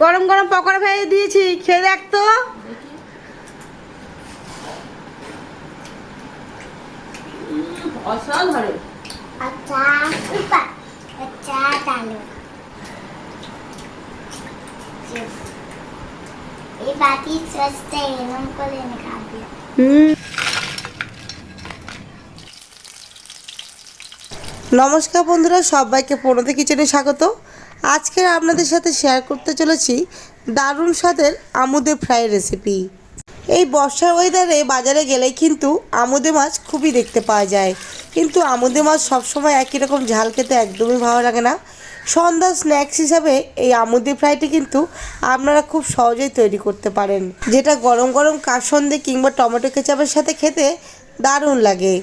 গরম গরম পকোড়া ভেজে দিয়েছি খেয়ে দেখ তো। নমস্কার বন্ধুরা সবাইকে পনেরো কিচেনে স্বাগত। আজকে আপনাদের সাথে শেয়ার করতে চলেছি দারুণ স্বাদের আমুদে ফ্রাই রেসিপি এই বর্ষার ওয়েদারে বাজারে গেলেই কিন্তু আমুদে মাছ খুবই দেখতে পাওয়া যায়। কিন্তু আমুদে মাছ সবসময় একই রকম ঝাল খেতে একদমই ভালো লাগে না। সন্ধ্যা স্ন্যাক্স হিসাবে এই আমুদি ফ্রাইটি কিন্তু আপনারা খুব সহজেই তৈরি করতে পারেন। যেটা গরম গরম কাসন্দে কিংবা টমেটো কেচাপের সাথে খেতে দারুণ লাগে।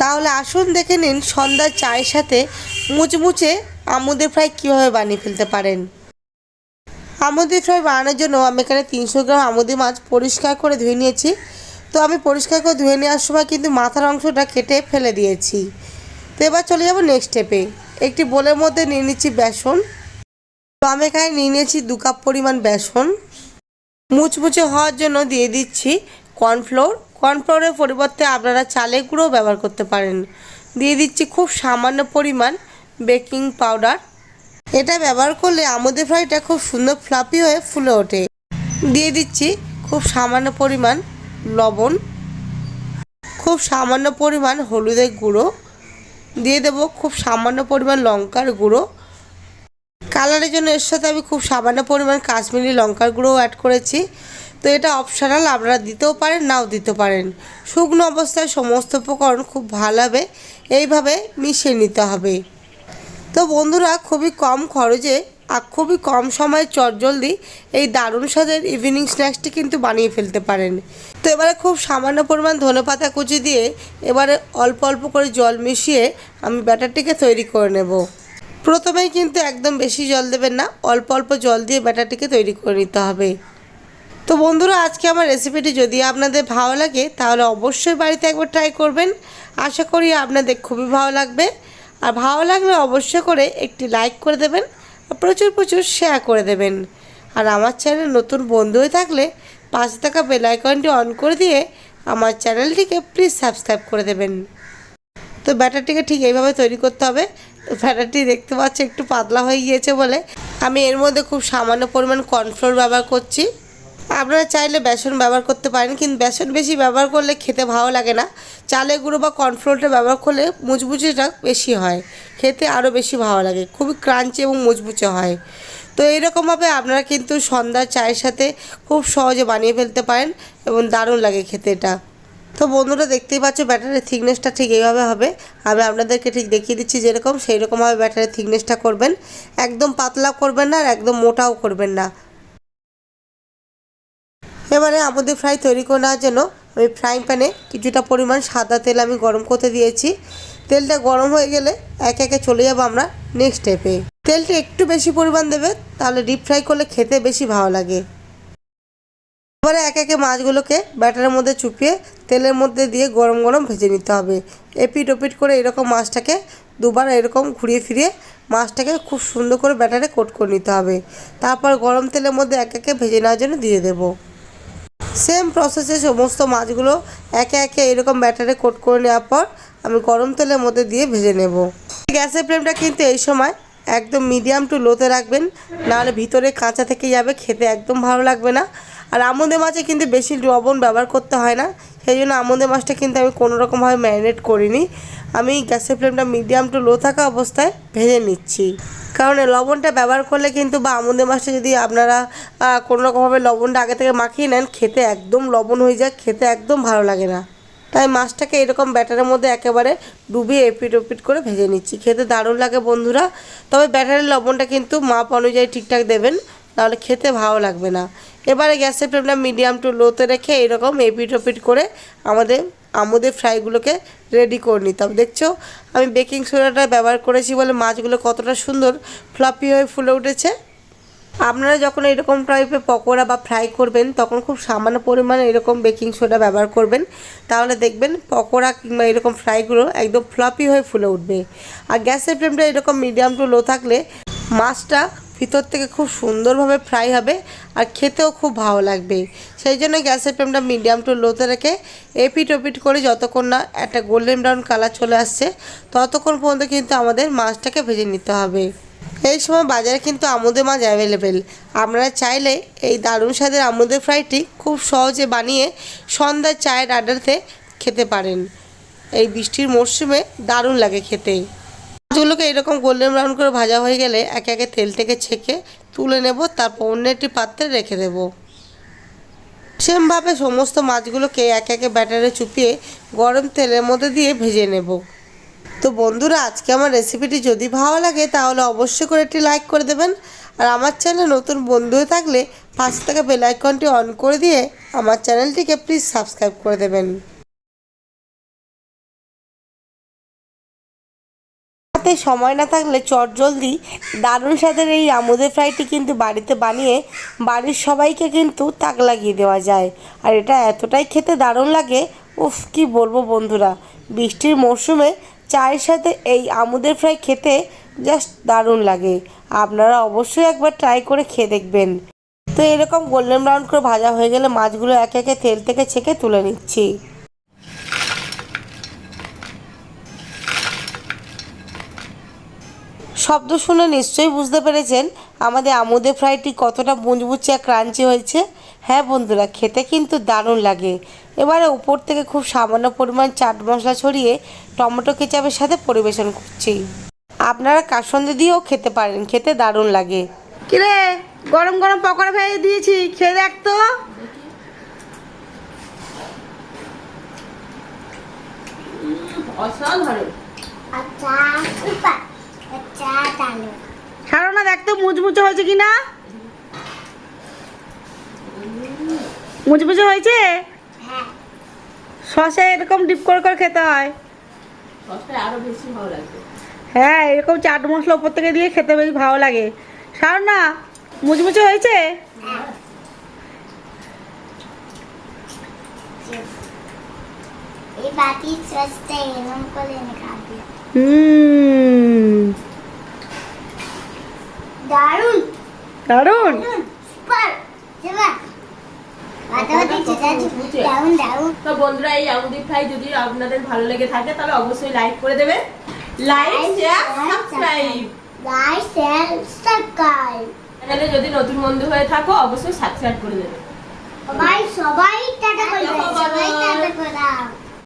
তাহলে আসুন দেখে নিন সন্ধ্যার চায়ের সাথে মুচমুচে আমুদের ফ্রাই কীভাবে বানিয়ে ফেলতে পারেন? আমুদি ফ্রাই বানানোর জন্য আমি এখানে তিনশো গ্রাম আমুদি মাছ পরিষ্কার করে ধুয়ে নিয়েছি। তো আমি পরিষ্কার করে ধুয়ে নেওয়ার সময় কিন্তু মাথার অংশটা কেটে ফেলে দিয়েছি। তো এবার চলে যাব নেক্সট স্টেপে একটি বোলের মধ্যে নিয়ে নিচ্ছি বেসন। তো আমি এখানে নিয়ে নিয়েছি দু কাপ পরিমাণ বেসন। মুচমুচে হওয়ার জন্য দিয়ে দিচ্ছি কর্নফ্লোর। কর্নফ্লোরের পরিবর্তে আপনারা চালের গুঁড়োও ব্যবহার করতে পারেন। দিয়ে দিচ্ছি খুব সামান্য পরিমাণ বেকিং পাউডার। এটা ব্যবহার করলে আমাদের ফ্রাইটা খুব সুন্দর ফ্লাপি হয়ে ফুলে ওঠে। দিয়ে দিচ্ছি খুব সামান্য পরিমাণ লবণ, খুব সামান্য পরিমাণ হলুদের গুঁড়ো, দিয়ে দেবো খুব সামান্য পরিমাণ লঙ্কার গুঁড়ো। কালারের জন্য এর সাথে আমি খুব সামান্য পরিমাণ কাশ্মীরি লঙ্কার গুঁড়োও অ্যাড করেছি। তো এটা অপশনাল আপনারা দিতেও পারেন, নাও দিতে পারেন। শুকনো অবস্থায় সমস্ত উপকরণ খুব ভালোভাবে এইভাবে মিশিয়ে নিতে হবে। তো বন্ধুরা, খুবই কম খরচে আর খুবই কম সময়ে চটজলদি এই দারুণ স্বাদের ইভিনিং স্ন্যাক্সটি কিন্তু বানিয়ে ফেলতে পারেন। তো এবারে খুব সামান্য পরিমাণ ধনেপাতা কুচি দিয়ে এবারে অল্প অল্প করে জল মিশিয়ে আমি ব্যাটারটিকে তৈরি করে নেব। প্রথমেই কিন্তু একদম বেশি জল দেবেন না, অল্প অল্প জল দিয়ে ব্যাটারটিকে তৈরি করে নিতে হবে। তো বন্ধুরা, আজকে আমার রেসিপিটি যদি আপনাদের ভালো লাগে, তাহলে অবশ্যই বাড়িতে একবার ট্রাই করবেন। আশা করি আপনাদের খুবই ভালো লাগবে। আর ভালো লাগলে অবশ্যই করে একটি লাইক করে দেবেন আর প্রচুর প্রচুর শেয়ার করে দেবেন। আর আমার চ্যানেল নতুন বন্ধু হয়ে থাকলে পাশে থাকা বেল আইকনটি অন করে দিয়ে আমার চ্যানেলটিকে প্লিজ সাবস্ক্রাইব করে দেবেন। তো ব্যাটারটিকে ঠিক এইভাবে তৈরি করতে হবে। ব্যাটারটি দেখতে পাচ্ছি একটু পাতলা হয়ে গিয়েছে বলে। আমি এর মধ্যে খুব সামান্য পরিমাণ কর্নফ্লোর ব্যবহার করছি। আপনারা চাইলে বেসন ব্যবহার করতে পারেন, কিন্তু বেসন বেশি ব্যবহার করলে খেতে ভালো লাগে না। চালের গুঁড়ো বা কর্নফ্লোরটা ব্যবহার করলে মুচমুচেটা বেশি হয়, খেতে আরও বেশি ভালো লাগে, খুবই ক্রাঞ্চি এবং মুচমুচে হয়। তো এইরকমভাবে আপনারা কিন্তু সন্ধ্যার চায়ের সাথে খুব সহজে বানিয়ে ফেলতে পারেন এবং দারুণ লাগে খেতে এটা। তো বন্ধুরা, দেখতেই পাচ্ছ ব্যাটারের থিকনেসটা ঠিক এইভাবে হবে। আমি আপনাদেরকে ঠিক দেখিয়ে দিচ্ছি যেরকম সেই রকমভাবে ব্যাটারের থিকনেসটা করবেন। একদম পাতলা করবেন না আর একদম মোটাও করবেন না। এবারে আমাদের ফ্রাই তৈরি করে নেওয়ার জন্য আমি ফ্রাইং প্যানে কিছুটা পরিমাণ সাদা তেল আমি গরম করতে দিয়েছি। তেলটা গরম হয়ে গেলে একে একে চলে যাব আমরা নেক্সট স্টেপে তেলটা একটু বেশি পরিমাণ দেবে, তাহলে ডিপ ফ্রাই করলে খেতে বেশি ভালো লাগে। এবারে একে একে মাছগুলোকে ব্যাটারের মধ্যে চুপিয়ে তেলের মধ্যে দিয়ে গরম গরম ভেজে নিতে হবে। এপিট ওপিট করে এরকম মাছটাকে দুবার এরকম ঘুরিয়ে ফিরিয়ে মাছটাকে খুব সুন্দর করে ব্যাটারে কোট করে নিতে হবে। তারপর গরম তেলের মধ্যে এক একে ভেজে নেওয়ার জন্য দিয়ে দেবো। সেম প্রসেসে সমস্ত মাছগুলো একে একে এরকম ব্যাটারে কোট করে নেওয়ার পর আমি গরম তেলের মধ্যে দিয়ে ভেজে নেব। গ্যাসের ফ্লেমটা কিন্তু এই সময় একদম মিডিয়াম টু লোতে রাখবেন, নাহলে ভিতরে কাঁচা থেকে যাবে, খেতে একদম ভালো লাগবে না। আর আমন্দের মাছে কিন্তু বেশি লবণ ব্যবহার করতে হয় না, সেই জন্য আমন্দের মাছটা কিন্তু আমি কোনো রকমভাবে ম্যারিনেট করিনি। আমি গ্যাসের ফ্লেমটা মিডিয়াম টু লো থাকা অবস্থায় ভেজে নিচ্ছি। কারণ লবণটা ব্যবহার করলে কিন্তু বা আমন্দের মাছটা যদি আপনারা কোনো রকমভাবে লবণটা আগে থেকে মাখিয়ে নেন, খেতে একদম লবণ হয়ে যায়, খেতে একদম ভালো লাগে না। তাই মাছটাকে এরকম ব্যাটারের মধ্যে একেবারে ডুবিয়ে এপিট ওপিট করে ভেজে নিচ্ছি। খেতে দারুণ লাগে বন্ধুরা। তবে ব্যাটারের লবণটা কিন্তু মাপ অনুযায়ী ঠিকঠাক দেবেন তাহলে খেতে ভালো লাগবে না। এবারে গ্যাসের ফ্লেমটা মিডিয়াম টু লোতে রেখে এরকম এপিট ওপিট করে আমাদের আমাদের ফ্রাইগুলোকে রেডি করে নিতাম। দেখছ? আমি বেকিং সোডাটা ব্যবহার করেছি বলে মাছগুলো কতটা সুন্দর ফ্লাপি হয়ে ফুলে উঠেছে। আপনারা যখন এরকম টাইপের পকোড়া বা ফ্রাই করবেন, তখন খুব সামান্য পরিমাণে এরকম বেকিং সোডা ব্যবহার করবেন। তাহলে দেখবেন পকোড়া কিংবা এরকম ফ্রাইগুলো একদম ফ্লাপি হয়ে ফুলে উঠবে। আর গ্যাসের ফ্লেমটা এরকম মিডিয়াম টু লো থাকলে মাছটা ভিতর থেকে খুব সুন্দরভাবে ফ্রাই হবে আর খেতেও খুব ভালো লাগবে। সেই জন্য গ্যাসের ফ্লেমটা মিডিয়াম টু লোতে রেখে এপিট ওপিট করে যতক্ষণ না একটা গোল্ডেন ব্রাউন কালার চলে আসছে, ততক্ষণ পর্যন্ত কিন্তু আমাদের মাছটাকে ভেজে নিতে হবে। এই সময় বাজারে কিন্তু আমুদে মাছ অ্যাভেলেবেল আপনারা চাইলে এই দারুণ স্বাদের আমুদের ফ্রাইটি খুব সহজে বানিয়ে সন্ধ্যার চায়ের আড্ডাতে খেতে পারেন। এই বৃষ্টির মরশুমে দারুণ লাগে খেতে। মাছগুলোকে এরকম গোল্ডেন ব্রাউন করে ভাজা হয়ে গেলে একে একে তেল থেকে ছেঁকে তুলে নেব, তারপর অন্য একটি পাত্রে রেখে দেব। সেমভাবে সমস্ত মাছগুলোকে একে একে ব্যাটারে চুপিয়ে গরম তেলের মধ্যে দিয়ে ভেজে নেব। তো বন্ধুরা, আজকে আমার রেসিপিটি যদি ভালো লাগে, তাহলে অবশ্যই করে একটি লাইক করে দেবেন। আর আমার চ্যানেলে নতুন বন্ধু হয়ে থাকলে পাশে থাকা বেল আইকনটি অন করে দিয়ে আমার চ্যানেলটিকে প্লিজ সাবস্ক্রাইব করে দেবেন। হাতে সময় না থাকলে চট জলদি দারুণ স্বাদের এই আমুদের ফ্রাইটি কিন্তু বাড়িতে বানিয়ে বাড়ির সবাইকে কিন্তু তাক লাগিয়ে দেওয়া যায়। আর এটা এতটাই খেতে দারুণ লাগে, উফ, কি বলব বন্ধুরা। বৃষ্টির মরশুমে চায়ের সাথে এই আমুদের ফ্রাই খেতে জাস্ট দারুণ লাগে। আপনারা অবশ্যই একবার ট্রাই করে খেয়ে দেখবেন। তো এরকম গোল্ডেন ব্রাউন করে ভাজা হয়ে গেলে মাছগুলো একে একে তেল থেকে ছেঁকে তুলে নিচ্ছি। শব্দ শুনে নিশ্চয়ই বুঝতে পেরেছেন আমাদের আমুদে ফ্রাইটি কতটা মুচমুচে আর ক্রাঞ্চি হয়েছে। হ্যাঁ বন্ধুরা খেতে কিন্তু দারুণ লাগে। এবারে উপর থেকে খুব সামান্য পরিমাণ চাট মশলা ছড়িয়ে টমেটো কেচাপের সাথে পরিবেশন করছি। আপনারা কাসন্দি দিয়েও খেতে পারেন খেতে দারুণ লাগে। কিরে গরম গরম পকোড়া ভেজে দিয়েছি খেয়ে দেখ তো। অসাধারণ। আচ্ছা ছাড়ো না দেখ তো মুচমুচে হয়েছে কি না মুচমুচে হয়েছে? হ্যাঁ সসে এরকম ডিপ করে করে খেতে হয়। সসটা আরও বেশি ভালো লাগবে। হ্যাঁ এরকম চাট মশলা উপর থেকে দিয়ে খেতে বেশ ভালো লাগে। সার না মুচমুচে হয়েছে? হুম। দারুণ। দারুণ? সুপার সুপার কথা দিচ্ছে দারুণ দারুণ। তো বন্ধুরা এই আমুদি ফ্রাই যদি আপনাদের ভালো লেগে থাকে তাহলে অবশ্যই লাইক করে দেবেন। Like share subscribe like share subscribe চ্যানেলে যদি নতুন বন্ধু হয়ে থাকো অবশ্যই সাবস্ক্রাইব করে দেবে। সবাই সবাই টাটা করে দাও, Bye, bye. সবাই টাটা করে দাও।